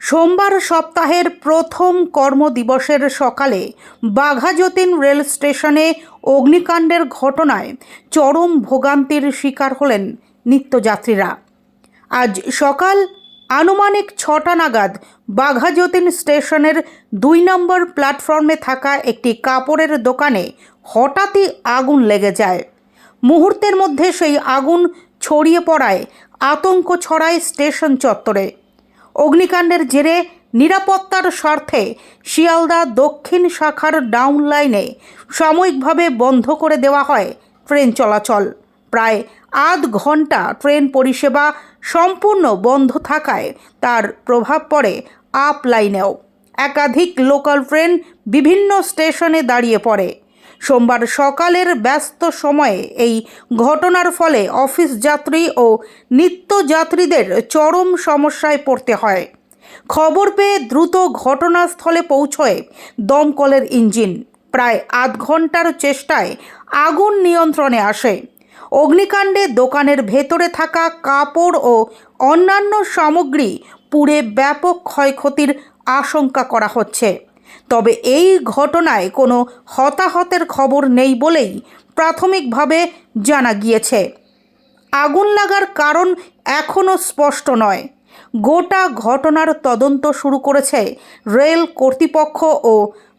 সোমবার সপ্তাহের প্রথম কর্মদিবসের সকালে বাঘাযতীন রেল স্টেশনে অগ্নিকাণ্ডের ঘটনায় চরম ভোগান্তির শিকার হলেন নিত্যযাত্রীরা। আজ সকাল আনুমানিক ছটা নাগাদ বাঘাযতীন স্টেশনের দুই নম্বর প্ল্যাটফর্মে থাকা একটি কাপড়ের দোকানে হঠাৎই আগুন লেগে যায়। মুহূর্তের মধ্যে সেই আগুন ছড়িয়ে পড়ায় আতঙ্ক ছড়ায় স্টেশন চত্বরে। অগ্নিকাণ্ডের জেরে নিরাপত্তার স্বার্থে শিয়ালদা দক্ষিণ শাখার ডাউন লাইনে সাময়িকভাবে বন্ধ করে দেওয়া হয় ট্রেন চলাচল। প্রায় আধ ঘণ্টা ট্রেন পরিষেবা সম্পূর্ণ বন্ধ থাকায় তার প্রভাব পড়ে আপ লাইনেও। একাধিক লোকাল ট্রেন বিভিন্ন স্টেশনে দাঁড়িয়ে পড়ে। সোমবার সকালের ব্যস্ত সময়ে এই ঘটনার ফলে অফিস যাত্রী ও নিত্যযাত্রীদের চরম সমস্যায় পড়তে হয়। খবর পেয়ে দ্রুত ঘটনাস্থলে পৌঁছয় দমকলের ইঞ্জিন। প্রায় আধ ঘণ্টার চেষ্টায় আগুন নিয়ন্ত্রণে আসে। অগ্নিকাণ্ডে দোকানের ভেতরে থাকা কাপড় ও অন্যান্য সামগ্রী পুড়ে ব্যাপক ক্ষয়ক্ষতির আশঙ্কা করা হচ্ছে। তবে এই ঘটনায় কোনো হতাহতের খবর নেই বলেই প্রাথমিকভাবে জানা গিয়েছে। আগুন লাগার কারণ এখনও স্পষ্ট নয়। গোটা ঘটনার তদন্ত শুরু করেছে রেল কর্তৃপক্ষ ও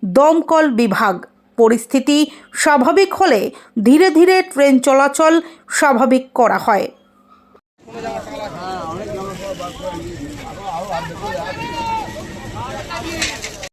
দমকল বিভাগ। পরিস্থিতি স্বাভাবিক হলে ধীরে ধীরে ট্রেন চলাচল স্বাভাবিক করা হয়।